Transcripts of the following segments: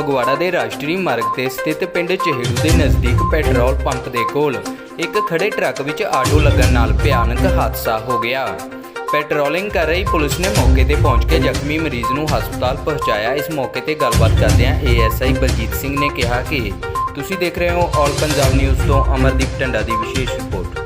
ਫਗਵਾੜਾ ਦੇ ਰਾਸ਼ਟਰੀ ਮਾਰਗ ਤੇ ਸਥਿਤ ਪਿੰਡ ਚਿਹੜੂ ਦੇ ਨਜ਼ਦੀਕ ਪੈਟਰੋਲ ਪੰਪ ਦੇ ਕੋਲ ਇੱਕ ਖੜੇ ਟਰੱਕ ਵਿੱਚ ਆਟੋ ਲੱਗਣ ਨਾਲ ਭਿਆਨਕ ਹਾਦਸਾ ਹੋ ਗਿਆ। ਪੈਟਰੋਲਿੰਗ ਕਰ ਰਹੀ ਪੁਲਿਸ ਨੇ ਮੌਕੇ ਤੇ ਪਹੁੰਚ ਕੇ ਜ਼ਖਮੀ ਮਰੀਜ਼ ਨੂੰ ਹਸਪਤਾਲ ਪਹੁੰਚਾਇਆ। ਇਸ ਮੌਕੇ ਤੇ ਗੱਲਬਾਤ ਕਰਦਿਆਂ ਏਐਸਆਈ ਬਲਜੀਤ ਸਿੰਘ ਨੇ ਕਿਹਾ ਕਿ ਤੁਸੀਂ ਦੇਖ ਰਹੇ ਹੋ ਆਲ ਪੰਜਾਬ ਨਿਊਜ਼ ਤੋਂ ਅਮਰਦੀਪ ਟੰਡਾ ਦੀ ਵਿਸ਼ੇਸ਼ ਰਿਪੋਰਟ।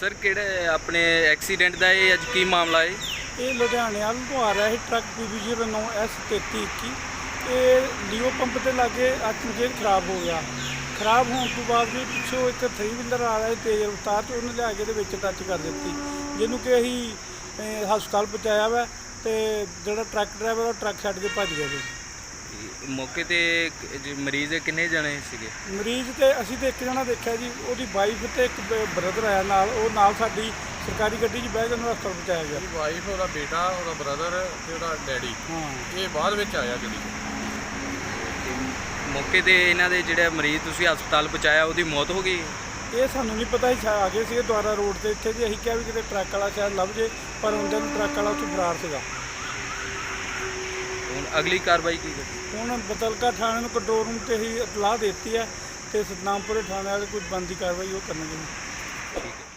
ਸਰ ਕਿਹੜੇ ਆਪਣੇ ਐਕਸੀਡੈਂਟ ਦਾ ਇਹ ਅੱਜ ਕੀ ਮਾਮਲਾ ਹੈ? ਇਹ ਲੁਧਿਆਣੇ ਵੱਲ ਤੋਂ ਆ ਰਿਹਾ ਸੀ ਟਰੱਕ PB09 S3321 ਇਹ ਲੀਓ ਪੰਪ ਤੇ ਲਾਗੇ ਅੱਜ ਇੰਜਨ ਖਰਾਬ ਹੋ ਗਿਆ। ਖਰਾਬ ਹੋਣ ਤੋਂ ਬਾਅਦ ਵੀ ਪਿੱਛੋਂ ਇੱਕ 3 ਵੀਲਰ ਆ ਰਿਹਾ ਸੀ ਤੇਜ਼ ਰਫ਼ਤਾਰ ਤੇ ਉਹਨੇ ਲਿਆ ਕੇ ਦੇ ਵਿੱਚ ਟੱਚ ਕਰ ਦਿੱਤੀ। ਜਿਹਨੂੰ ਕਿ ਅਸੀਂ ਅਹ, ਹਸਪਤਾਲ ਪਹੁੰਚਾਇਆ ਵਾ ਤੇ ਜਿਹੜਾ ਟਰੱਕ ਡਰਾਈਵਰ ਉਹ ਟਰੱਕ ਛੱਡ ਕੇ ਭੱਜ ਗਿਆ ਜੀ। ਮੌਕੇ ਤੇ ਜੀ ਮਰੀਜ਼ ਕਿੰਨੇ ਜਣੇ ਸੀਗੇ? ਮਰੀਜ਼ ਤੇ ਅਸੀਂ ਤੇ ਇੱਕ ਜਣਾ ਦੇਖਿਆ ਜੀ ਉਹਦੀ ਵਾਈਫ ਤੇ ਇੱਕ ਬ੍ਰਦਰ ਆਇਆ ਨਾਲ ਉਹ ਨਾਲ ਸਾਡੀ ਸਰਕਾਰੀ ਗੱਡੀ 'ਚ ਬਹਿ ਕੇ ਉਹਨੂੰ ਹਸਪਤਾਲ ਪਹੁੰਚਾਇਆ ਗਿਆ। ਉਹਦੀ ਵਾਈਫ ਉਹਦਾ ਬੇਟਾ ਉਹਦਾ ਬ੍ਰਦਰ ਤੇ ਉਹਦਾ ਡੈਡੀ ਹਾਂ। ਇਹ ਬਾਅਦ ਵਿੱਚ ਆਇਆ ਗੱਡੀ 'ਚ। ਮੌਕੇ ਤੇ ਇਹਨਾਂ ਦੇ ਜਿਹੜੇ ਮਰੀਜ਼ ਤੁਸੀਂ ਹਸਪਤਾਲ ਪਹੁੰਚਾਇਆ ਉਹਦੀ ਮੌਤ ਹੋ ਗਈ? ਇਹ ਸਾਨੂੰ ਨਹੀਂ ਪਤਾ ਸੀ ਆ ਗਏ ਸੀਗੇ ਦੁਆਰਾ ਰੋਡ ਤੇ ਇੱਥੇ ਜੀ ਅਸੀਂ ਕਿਹਾ ਵੀ ਕਿਤੇ ਟਰੱਕ ਵਾਲਾ ਸ਼ਾਇਦ ਲੱਭ ਜੇ ਪਰ ਹੁੰਦੇ ਨੂੰ ਟਰੱਕ ਵਾਲਾ ਉੱਥੇ ਫਰਾਰ ਸੀਗਾ। ਅਗਲੀ ਕਾਰਵਾਈ ਕੀ ਕਰੀ ਹੁਣ ਬਤਲਕਾ ਥਾਣੇ ਨੂੰ ਕੰਟਰੋਲ ਰੂਮ ਤੇ ਹੀ ਇਤਲਾਹ ਦਿੱਤੀ ਹੈ ਤੇ ਸਤਨਾਮਪੁਰੇ ਥਾਣੇ ਵਾਲੇ ਕੋਈ ਬੰਦੀ ਕਾਰਵਾਈ ਉਹ ਕਰਨਗੇ। ਠੀਕ ਹੈ।